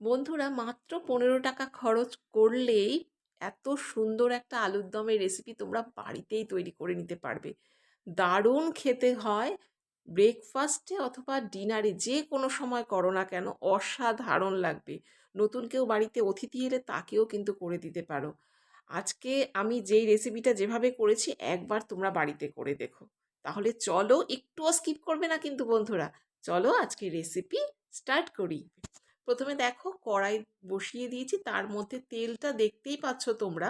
বন্ধুরা, মাত্র পনেরো টাকা খরচ করলেই এত সুন্দর একটা আলুর দমের রেসিপি তোমরা বাড়িতেই তৈরি করে নিতে পারবে। দারুণ খেতে হয়। ব্রেকফাস্টে অথবা ডিনারে যে কোনো সময় করো না কেন, অসাধারণ লাগবে। নতুন কেউ বাড়িতে অতিথি এলে তাকেও কিন্তু করে দিতে পারো। আজকে আমি যেই রেসিপিটা যেভাবে করেছি, একবার তোমরা বাড়িতে করে দেখো। তাহলে চলো, একটুও স্কিপ করবে না কিন্তু বন্ধুরা। চলো আজকে রেসিপি স্টার্ট করি। প্রথমে দেখো কড়াই বসিয়ে দিয়েছি, তার মধ্যে তেলটা দেখতেই পাচ্ছ তোমরা।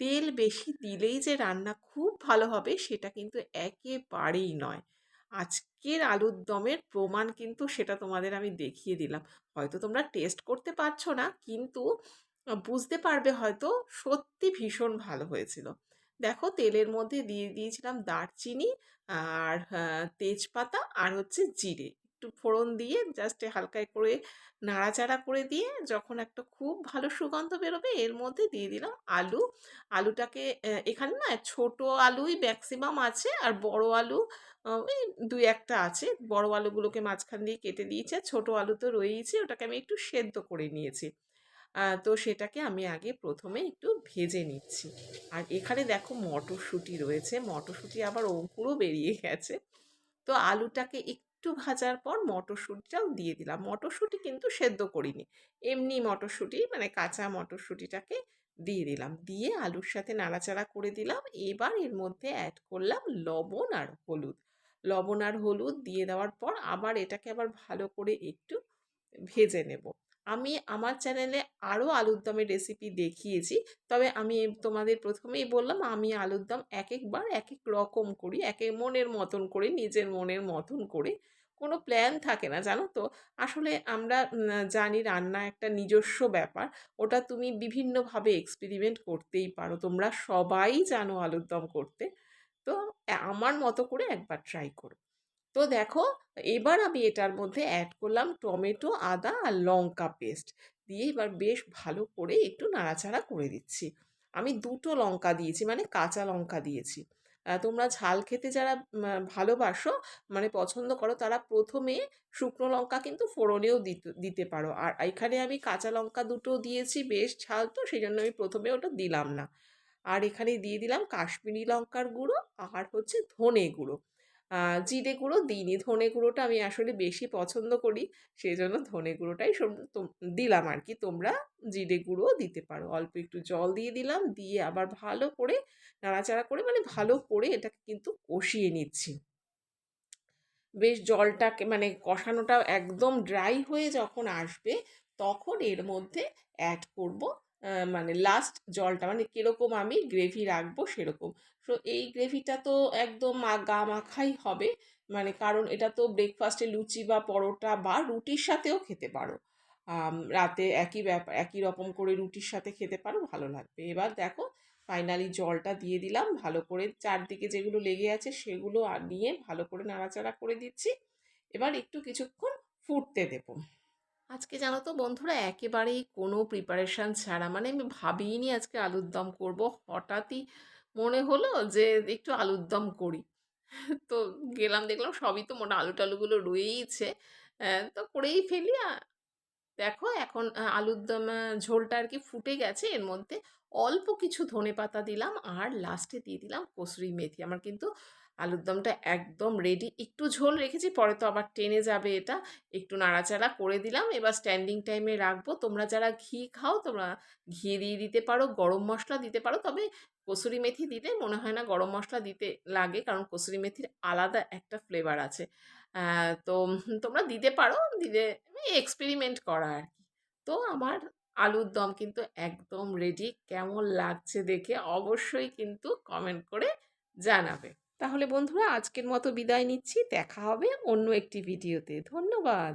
তেল বেশি দিলেই যে রান্না খুব ভালো হবে সেটা কিন্তু একেবারেই নয়। আজকের আলুর দমের প্রমাণ কিন্তু সেটা তোমাদের আমি দেখিয়ে দিলাম। হয়তো তোমরা টেস্ট করতে পারছ না, কিন্তু বুঝতে পারবে হয়তো সত্যি ভীষণ ভালো হয়েছিল। দেখো তেলের মধ্যে দিয়ে দিয়েছিলাম দারচিনি আর তেজপাতা আর হচ্ছে জিরে। একটু ফোড়ন দিয়ে জাস্ট হালকা করে নাড়াচাড়া করে দিয়ে যখন একটা খুব ভালো সুগন্ধ বেরোবে, এর মধ্যে দিয়ে দিলাম আলু। আলুটাকে এখানে না ছোট আলুই ম্যাক্সিমাম আছে আর বড় আলু ওই দুই একটা আছে। বড় আলুগুলোকে মাঝখান দিয়ে কেটে দিয়েছি আর ছোটো আলু তো রয়েইছে, ওটাকে আমি একটু সেদ্ধ করে নিয়েছি। তো সেটাকে আমি আগে প্রথমে একটু ভেজে নিচ্ছি। আর এখানে দেখো মটরশুঁটি রয়েছে। মটরশুঁটি আবার অঙ্কুরও বেরিয়ে গেছে। তো আলুটাকে একটু ভাজার পর মটরশুঁটিটাও দিয়ে দিলাম। মটরশুঁটি কিন্তু সেদ্ধ করিনি। এমনি মটরশুঁটি মানে কাঁচা মটরশুঁটিটাকে দিয়ে দিলাম। দিয়ে আলুর সাথে নাড়াচাড়া করে দিলাম। এবার এর মধ্যে অ্যাড করলাম লবণ আর হলুদ। লবণ আর হলুদ দিয়ে দেওয়ার পর আবার এটাকে আবার ভালো করে একটু ভেজে নেব। আমি আমার চ্যানেলে আরও আলুর দমের রেসিপি দেখিয়েছি। তবে আমি তোমাদের প্রথমেই বললাম, আমি আলুর দম এক একবার এক এক রকম করি এক এক মনের মতন করে, নিজের মনের মতন করে কোনো প্ল্যান থাকে না, জানো তো? আসলে আমরা জানি রান্না একটা নিজস্ব ব্যাপার। ওটা তুমি বিভিন্নভাবে এক্সপেরিমেন্ট করতেই পারো। তোমরা সবাই জানো আলুর দম করতে। তো আমার মতো করে একবার ট্রাই করো। তো দেখো, এবার আমি এটার মধ্যে অ্যাড করলাম টমেটো, আদা আর লঙ্কা পেস্ট দিয়ে এবার বেশ ভালো করে একটু নাড়াচাড়া করে দিচ্ছি। আমি দুটো লঙ্কা দিয়েছি মানে কাঁচা লঙ্কা দিয়েছি। তোমরা ঝাল খেতে যারা ভালোবাসো মানে পছন্দ করো, তারা প্রথমে শুকনো লঙ্কা কিন্তু ফোড়নেও দিতে পারো। আর এখানে আমি কাঁচা লঙ্কা দুটো দিয়েছি, বেশ ঝাল তো সেই জন্য আমি প্রথমে ওটা দিলাম না। আর এখানে দিয়ে দিলাম কাশ্মীরি লঙ্কার গুঁড়ো, আর হচ্ছে ধনে গুঁড়ো। জিরে গুঁড়ো, দিইনি। ধনে গুঁড়োটা আমি আসলে বেশি পছন্দ করি সেই জন্য ধনে গুঁড়োটাই সব দিলাম আর কি তোমরা জিরে গুঁড়োও দিতে পারো। অল্প একটু জল দিয়ে দিলাম, দিয়ে আবার ভালো করে নাড়াচাড়া করে মানে ভালো করে এটাকে কিন্তু কষিয়ে নিচ্ছি। বেশ জলটাকে মানে কষানোটা একদম ড্রাই হয়ে যখন আসবে, তখন এর মধ্যে অ্যাড করব মানে লাস্ট জলটা মানে কীরকম আমি গ্রেভি রাখব সেরকম। সো এই গ্রেভিটা তো একদম গা মাখাই হবে। মানে কারণ এটা তো ব্রেকফাস্টে লুচি বা পরোটা বা রুটির সাথেও খেতে পারো। রাতে একই ব্যাপার একই রকম করে রুটির সাথে খেতে পারো, ভালো লাগবে। এবার দেখো ফাইনালি জলটা দিয়ে দিলাম, ভালো করে চারদিকে যেগুলো লেগে আছে সেগুলো নিয়ে ভালো করে নাড়াচাড়া করে দিচ্ছি। এবার একটু কিছুক্ষণ ফুটতে দেবো। আজকে জানো তো বন্ধুরা, একেবারেই কোনো প্রিপারেশান ছাড়া মানে আমি ভাবিনি আজকে আলুর দম করব। হঠাৎই মনে হলো যে একটু আলুর দম করি। তো গেলাম, দেখলাম সবই তো মোটা আলু টালুগুলো রয়েইছে। তো করেই ফেলি। দেখো এখন আলুর দম ঝোলটা আর কি ফুটে গেছে। এর মধ্যে অল্প কিছু ধনে পাতা দিলাম আর লাস্টে দিয়ে দিলাম কসুরি মেথি। আমার কিন্তু আলুর দমটা একদম রেডি একটু ঝোল রেখেছি, পরে তো আবার টেনে যাবে এটা। একটু নাড়াচাড়া করে দিলাম। এবার স্ট্যান্ডিং টাইমে রাখব। তোমরা যারা ঘি খাও, তোমরা ঘি দিয়ে দিতে পারো, গরম মশলা দিতে পারো। তবে কসুরি মেথি দিলে মনে হয় না গরম মশলা দিতে লাগে, কারণ কসুরি মেথির আলাদা একটা ফ্লেভার আছে। তো তোমরা দিতে পারো, দিলে এক্সপেরিমেন্ট করা আর কি। তো আমার আলুর দম কিন্তু একদম রেডি কেমন লাগছে দেখে অবশ্যই কিন্তু কমেন্ট করে জানাবে। তাহলে বন্ধুরা আজকের মতো বিদায় নিচ্ছি দেখা হবে অন্য একটি ভিডিওতে। ধন্যবাদ।